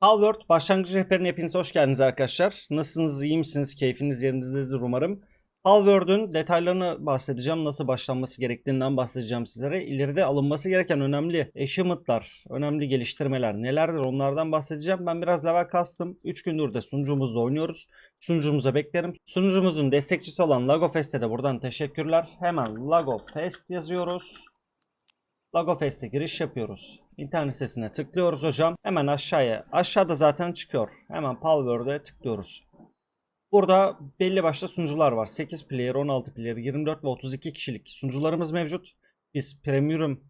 Halvord başlangıç rehberine hepiniz hoş geldiniz arkadaşlar. Nasılsınız, iyi misiniz, keyfiniz yerinizdedir umarım. Halvord'un detaylarını bahsedeceğim, nasıl başlanması gerektiğinden bahsedeceğim sizlere. İleride alınması gereken önemli achievement'lar, önemli geliştirmeler nelerdir onlardan bahsedeceğim. Ben biraz level kastım. 3 gündür de sunucumuzda oynuyoruz. Sunucumuza beklerim. Sunucumuzun destekçisi olan Lagofest'e de buradan teşekkürler. Hemen Lagofest yazıyoruz. Lagofest'e giriş yapıyoruz. İnternet sitesine tıklıyoruz hocam. Hemen aşağıya. Aşağıda zaten çıkıyor. Hemen Palworld'e tıklıyoruz. Burada belli başlı sunucular var. 8 player, 16 player, 24 ve 32 kişilik sunucularımız mevcut. Biz premium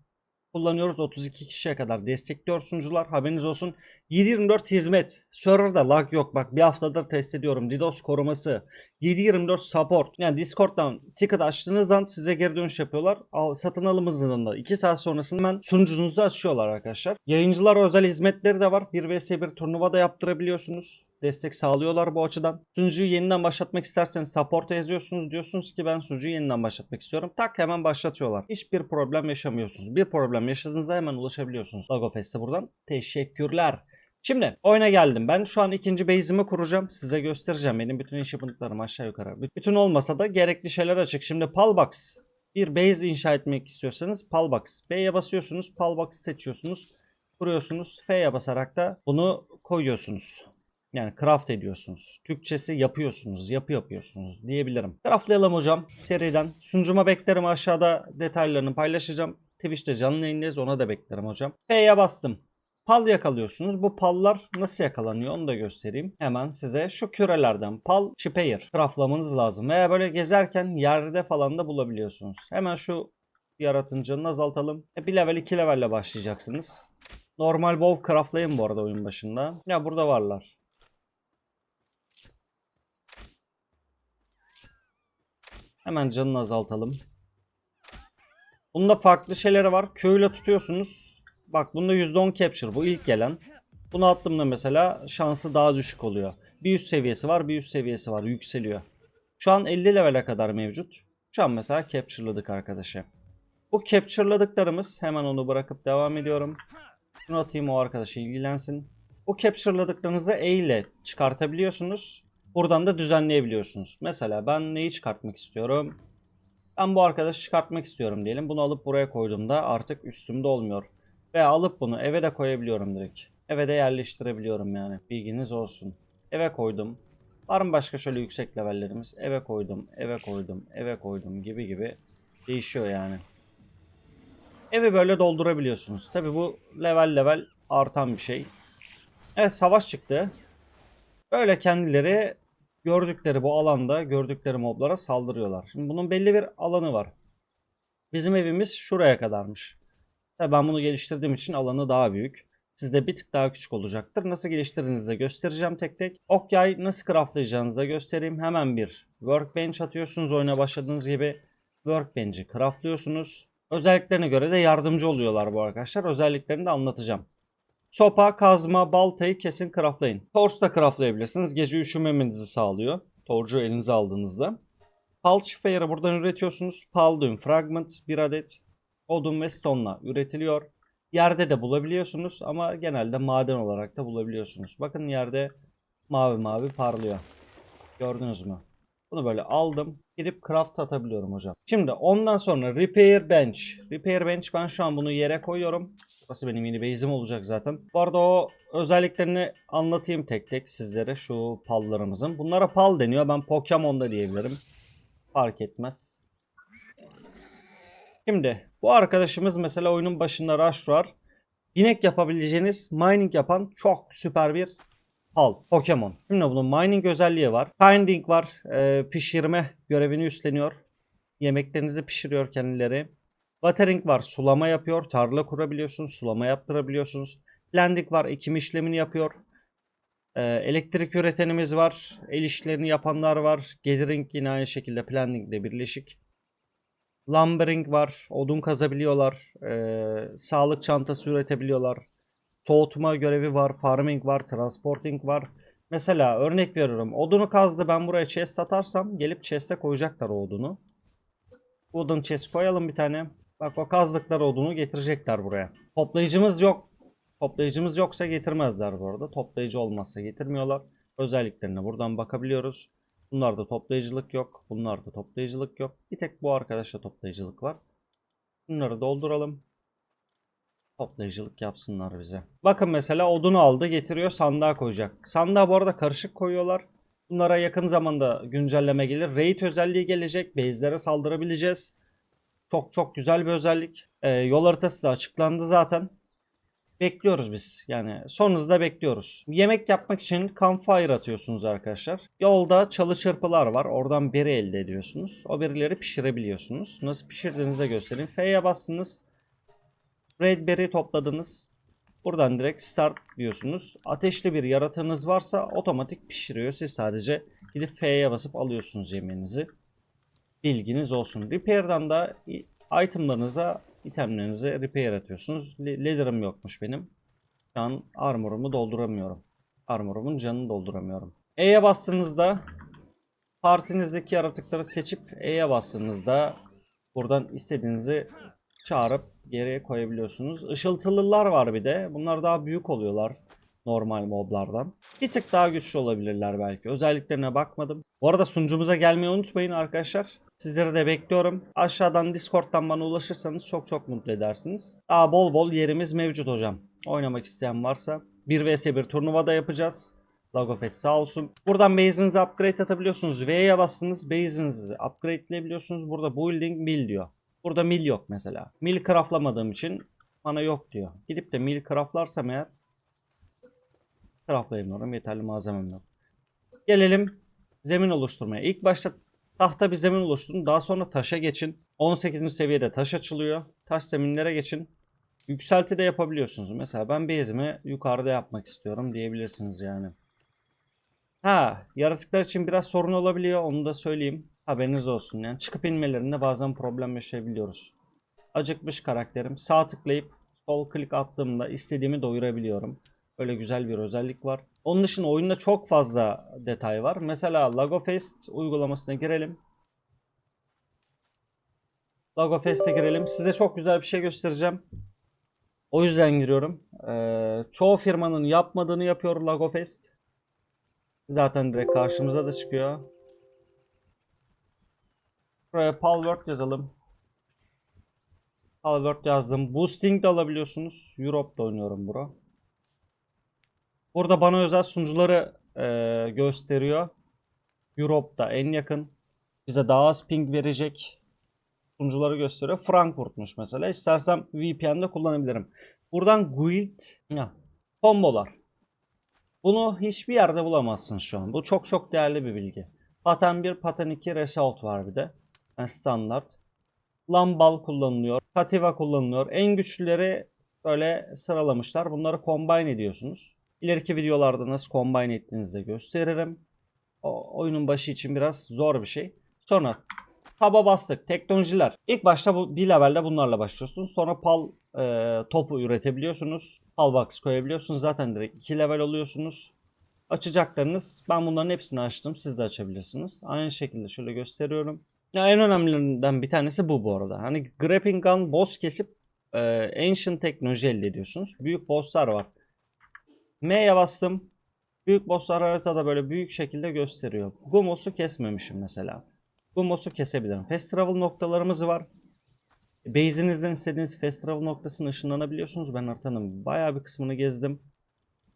kullanıyoruz. 32 kişiye kadar destekliyor sunucular. Haberiniz olsun. 7/24 hizmet. Server'da lag yok. Bak bir haftadır test ediyorum. DDoS koruması. 7/24 support. Yani Discord'dan ticket açtığınızdan size geri dönüş yapıyorlar. Al, satın alım hızında 2 saat sonrasında hemen sunucunuzu açıyorlar arkadaşlar. Yayıncılar özel hizmetleri de var. 1 vs 1 turnuva da yaptırabiliyorsunuz. Destek sağlıyorlar bu açıdan. Sunucuyu yeniden başlatmak isterseniz support'a yazıyorsunuz. Diyorsunuz ki ben sunucuyu yeniden başlatmak istiyorum. Tak hemen başlatıyorlar. Hiçbir problem yaşamıyorsunuz. Bir problem yaşadığınızda hemen ulaşabiliyorsunuz. Lagofest'e buradan teşekkürler. Şimdi oyuna geldim. Ben şu an ikinci base'imi kuracağım. Size göstereceğim. Benim bütün achievement'larım aşağı yukarı. Bütün olmasa da gerekli şeyler açık. Şimdi Palbox bir base inşa etmek istiyorsanız Palbox. B'ye basıyorsunuz. Palbox'ı seçiyorsunuz. Kuruyorsunuz. F'ye basarak da bunu koyuyorsunuz. Yani craft ediyorsunuz. Türkçesi yapıyorsunuz, yapı yapıyorsunuz diyebilirim. Craftlayalım hocam seriden. Sunucuma beklerim aşağıda detaylarını paylaşacağım. Twitch'te canlı yayındayız ona da beklerim hocam. F'ye bastım. Pal yakalıyorsunuz. Bu pallar nasıl yakalanıyor onu da göstereyim. Hemen size şu kürelerden pal chipper craftlamanız lazım. Veya böyle gezerken yerde falan da bulabiliyorsunuz. Hemen şu yaratın canını azaltalım. E, bir level 2 levelle başlayacaksınız. Normal WoW craftlayın bu arada oyun başında. Ya burada varlar. Hemen canını azaltalım. Bunda farklı şeyleri var. Q ile tutuyorsunuz. Bak bunda %10 capture. Bu ilk gelen. Bunu attığımda mesela şansı daha düşük oluyor. Bir üst seviyesi var, bir üst seviyesi var. Yükseliyor. Şu an 50 level'e kadar mevcut. Şu an mesela capture'ladık arkadaşı. Bu capture'ladıklarımız hemen onu bırakıp devam ediyorum. Şunu atayım o arkadaşı ilgilensin. Bu capture'ladıklarınızı E ile çıkartabiliyorsunuz. Buradan da düzenleyebiliyorsunuz. Mesela ben neyi çıkartmak istiyorum? Ben bu arkadaşı çıkartmak istiyorum diyelim. Bunu alıp buraya koyduğumda artık üstümde olmuyor. Veya alıp bunu eve de koyabiliyorum direkt. Eve de yerleştirebiliyorum yani. Bilginiz olsun. Eve koydum. Var mı başka şöyle yüksek levellerimiz? Eve koydum, eve koydum, eve koydum gibi gibi değişiyor yani. Evi böyle doldurabiliyorsunuz. Tabi bu level level artan bir şey. Evet savaş çıktı. Böyle kendileri gördükleri bu alanda gördükleri moblara saldırıyorlar. Şimdi bunun belli bir alanı var. Bizim evimiz şuraya kadarmış. Tabii ben bunu geliştirdiğim için alanı daha büyük. Sizde bir tık daha küçük olacaktır. Nasıl geliştirdiğinizi göstereceğim tek tek. Ok yay nasıl craftlayacağınızı da göstereyim. Hemen bir workbench atıyorsunuz oyuna başladığınız gibi. Workbench'i craftlıyorsunuz. Özelliklerine göre de yardımcı oluyorlar bu arkadaşlar. Özelliklerini de anlatacağım. Sopa, kazma, baltayı kesin craftlayın. Torch da craftlayabilirsiniz. Gece üşümemenizi sağlıyor. Torcu elinize aldığınızda. Pal Fire'ı buradan üretiyorsunuz. Paldum Fragment bir adet. Odun ve stone'la üretiliyor. Yerde de bulabiliyorsunuz ama genelde maden olarak da bulabiliyorsunuz. Bakın yerde mavi mavi parlıyor. Gördünüz mü? Bunu böyle aldım. Gidip craft atabiliyorum hocam. Şimdi ondan sonra repair bench. Repair bench ben şu an bunu yere koyuyorum. Burası benim yeni base'im olacak zaten. Bu arada o özelliklerini anlatayım tek tek sizlere şu pallarımızın. Bunlara pal deniyor. Ben Pokemon'da diyebilirim. Fark etmez. Şimdi bu arkadaşımız mesela oyunun başında rush var. Binek yapabileceğiniz mining yapan çok süper bir Pal, Pokemon. Şimdi bunun mining özelliği var. Finding var. e, pişirme görevini üstleniyor. Yemeklerinizi pişiriyor kendileri. Watering var. Sulama yapıyor. Tarla kurabiliyorsunuz. Sulama yaptırabiliyorsunuz. Planting var. Ekim işlemini yapıyor. E, elektrik üretenimiz var. El işlerini yapanlar var. Gathering yine aynı şekilde planning ile birleşik. Lumbering var. Odun kazabiliyorlar. E, sağlık çantası üretebiliyorlar soğutma görevi var, farming var, transporting var. Mesela örnek veriyorum. Odunu kazdı ben buraya chest atarsam gelip chest'e koyacaklar odunu. Odun chest koyalım bir tane. Bak o kazdıkları odunu getirecekler buraya. Toplayıcımız yok. Toplayıcımız yoksa getirmezler bu arada. Toplayıcı olmazsa getirmiyorlar. Özelliklerine buradan bakabiliyoruz. Bunlarda toplayıcılık yok. Bunlarda toplayıcılık yok. Bir tek bu arkadaşta toplayıcılık var. Bunları dolduralım. Toplayıcılık yapsınlar bize. Bakın mesela odunu aldı getiriyor sandığa koyacak. Sandığa bu arada karışık koyuyorlar. Bunlara yakın zamanda güncelleme gelir. Raid özelliği gelecek. Base'lere saldırabileceğiz. Çok çok güzel bir özellik. Ee, yol haritası da açıklandı zaten. Bekliyoruz biz. Yani son hızda bekliyoruz. Yemek yapmak için campfire atıyorsunuz arkadaşlar. Yolda çalı çırpılar var. Oradan beri elde ediyorsunuz. O berileri pişirebiliyorsunuz. Nasıl pişirdiğinizi göstereyim. F'ye bastınız. Red berry topladınız. Buradan direkt start diyorsunuz. Ateşli bir yaratığınız varsa otomatik pişiriyor. Siz sadece gidip F'ye basıp alıyorsunuz yemeğinizi. Bilginiz olsun. Repair'dan da itemlarınıza, itemlerinize repair atıyorsunuz. Le- Leather'ım yokmuş benim. Şu an armor'umu dolduramıyorum. Armor'umun canını dolduramıyorum. E'ye bastığınızda partinizdeki yaratıkları seçip E'ye bastığınızda buradan istediğinizi çağırıp geriye koyabiliyorsunuz. Işıltılılar var bir de. Bunlar daha büyük oluyorlar normal moblardan. Bir tık daha güçlü olabilirler belki. Özelliklerine bakmadım. Bu arada sunucumuza gelmeyi unutmayın arkadaşlar. Sizleri de bekliyorum. Aşağıdan Discord'dan bana ulaşırsanız çok çok mutlu edersiniz. Daha bol bol yerimiz mevcut hocam. Oynamak isteyen varsa 1 vs 1 turnuva da yapacağız. Lagofest sağ olsun. Buradan base'inizi upgrade atabiliyorsunuz. V'ye bastınız base'inizi upgrade'leyebiliyorsunuz. Burada building mill diyor. Burada mill yok mesela. Mill craftlamadığım için bana yok diyor. Gidip de mill craftlarsam eğer craftlayamıyorum. Yeterli malzemem yok. Gelelim zemin oluşturmaya. İlk başta tahta bir zemin oluşturun. Daha sonra taşa geçin. 18. seviyede taş açılıyor. Taş zeminlere geçin. Yükselti de yapabiliyorsunuz. Mesela ben base'imi yukarıda yapmak istiyorum diyebilirsiniz yani. Ha, yaratıklar için biraz sorun olabiliyor. Onu da söyleyeyim. Haberiniz olsun. Yani çıkıp inmelerinde bazen problem yaşayabiliyoruz. Acıkmış karakterim. Sağ tıklayıp sol klik attığımda istediğimi doyurabiliyorum. Öyle güzel bir özellik var. Onun dışında oyunda çok fazla detay var. Mesela Lagofest uygulamasına girelim. Lagofest'e girelim. Size çok güzel bir şey göstereceğim. O yüzden giriyorum. Ee, çoğu firmanın yapmadığını yapıyor Lagofest. Zaten direkt karşımıza da çıkıyor. Buraya Palworld yazalım. Palworld yazdım. Boosting de alabiliyorsunuz. Europe'da oynuyorum bro. Burada bana özel sunucuları e, gösteriyor. Europe'da en yakın. Bize daha az ping verecek sunucuları gösteriyor. Frankfurt'muş mesela. İstersem VPN'de kullanabilirim. Buradan guild, ya, kombolar. Bunu hiçbir yerde bulamazsın şu an. Bu çok çok değerli bir bilgi. Pattern 1, Pattern 2, Result var bir de. Yani standart. Lambal kullanılıyor. Kativa kullanılıyor. En güçlüleri böyle sıralamışlar. Bunları combine ediyorsunuz. İleriki videolarda nasıl combine ettiğinizi de gösteririm. O, oyunun başı için biraz zor bir şey. Sonra taba bastık. Teknolojiler. İlk başta bu bir levelde bunlarla başlıyorsunuz. Sonra pal e, topu üretebiliyorsunuz. Pal box koyabiliyorsunuz. Zaten direkt 2 level oluyorsunuz. Açacaklarınız ben bunların hepsini açtım. Siz de açabilirsiniz. Aynı şekilde şöyle gösteriyorum. Ya en önemlilerinden bir tanesi bu bu arada. Hani grappling gun boss kesip e, ancient teknoloji elde ediyorsunuz. Büyük bosslar var. M'ye bastım. Büyük bosslar haritada böyle büyük şekilde gösteriyor. Gumos'u kesmemişim mesela. Gumos'u kesebilirim. Fast travel noktalarımız var. Base'inizden istediğiniz fast travel noktasına ışınlanabiliyorsunuz. Ben haritanın bayağı bir kısmını gezdim.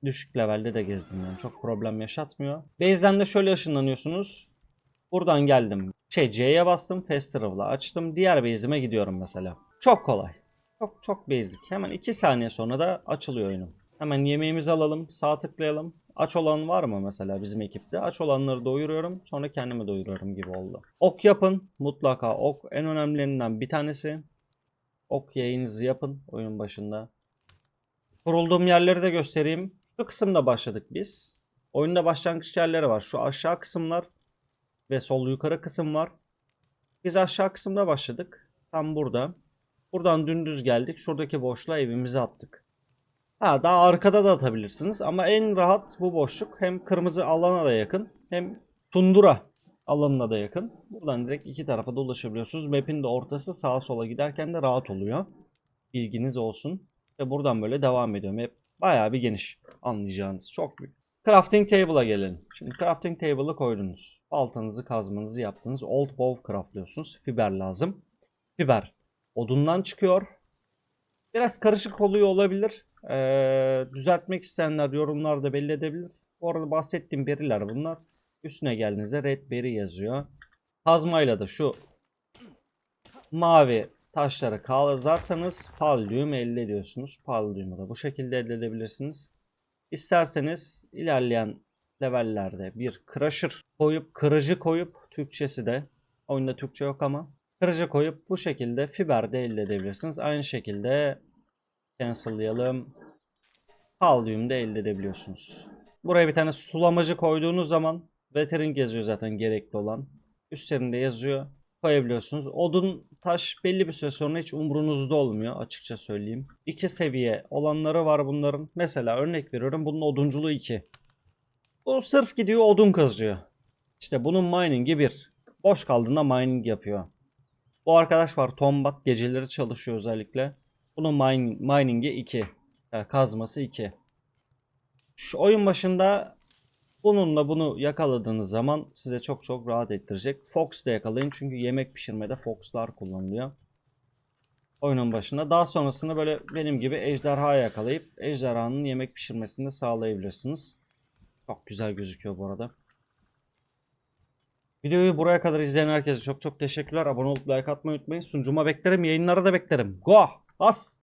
Düşük levelde de gezdim yani çok problem yaşatmıyor. Base'den de şöyle ışınlanıyorsunuz. Buradan geldim. Şey C'ye bastım. Fast travel'ı açtım. Diğer base'ime gidiyorum mesela. Çok kolay. Çok çok basic. Hemen 2 saniye sonra da açılıyor oyunum. Hemen yemeğimizi alalım. Sağ tıklayalım. Aç olan var mı mesela bizim ekipte? Aç olanları doyuruyorum. Sonra kendimi doyuruyorum gibi oldu. Ok yapın. Mutlaka ok en önemlilerinden bir tanesi. Ok yayınızı yapın oyunun başında. Kurulduğum yerleri de göstereyim. Şu kısımda başladık biz. Oyunda başlangıç yerleri var. Şu aşağı kısımlar ve sol yukarı kısım var. Biz aşağı kısımda başladık. Tam burada. Buradan dümdüz geldik. Şuradaki boşluğa evimizi attık. Ha daha arkada da atabilirsiniz ama en rahat bu boşluk. Hem kırmızı alana da yakın hem tundura alanına da yakın. Buradan direkt iki tarafa da ulaşabiliyorsunuz. Map'in de ortası sağa sola giderken de rahat oluyor. Bilginiz olsun. Ve buradan böyle devam ediyor. Map Bayağı bir geniş anlayacağınız. Çok büyük. Crafting table'a gelelim. Şimdi crafting table'ı koydunuz. Baltanızı kazmanızı yaptınız. Old bow craftlıyorsunuz. Fiber lazım. Fiber odundan çıkıyor. Biraz karışık oluyor olabilir. Ee, düzeltmek isteyenler yorumlarda belli edebilir. Bu arada bahsettiğim beriler bunlar. Üstüne geldiğinizde red berry yazıyor. Kazmayla da şu mavi taşları kazarsanız palladium elde ediyorsunuz. Palladium'u da bu şekilde elde edebilirsiniz. İsterseniz ilerleyen levellerde bir crusher koyup kırıcı koyup Türkçesi de oyunda Türkçe yok ama kırıcı koyup bu şekilde fiber de elde edebilirsiniz. Aynı şekilde cancel'layalım. Palladium da elde edebiliyorsunuz. Buraya bir tane sulamacı koyduğunuz zaman veterin geziyor zaten gerekli olan. Üstlerinde yazıyor. Koyabiliyorsunuz. Odun taş belli bir süre sonra hiç umrunuzda olmuyor açıkça söyleyeyim. İki seviye olanları var bunların. Mesela örnek veriyorum bunun odunculuğu 2. Bu sırf gidiyor odun kazıyor. İşte bunun mining'i 1. Boş kaldığında mining yapıyor. Bu arkadaş var Tombat geceleri çalışıyor özellikle. Bunun mining, mining'i 2. Yani kazması 2. Şu oyun başında bununla bunu yakaladığınız zaman size çok çok rahat ettirecek. Fox da yakalayın çünkü yemek pişirmede Fox'lar kullanılıyor. Oyunun başında. Daha sonrasında böyle benim gibi ejderha yakalayıp ejderhanın yemek pişirmesini de sağlayabilirsiniz. Çok güzel gözüküyor bu arada. Videoyu buraya kadar izleyen herkese çok çok teşekkürler. Abone olup like atmayı unutmayın. Sunucuma beklerim. Yayınlara da beklerim. Go! Bas!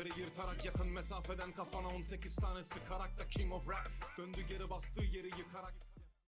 Atmosferi yırtarak yakın mesafeden kafana 18 tane sıkarak da King of Rap Döndü geri bastığı yeri yıkarak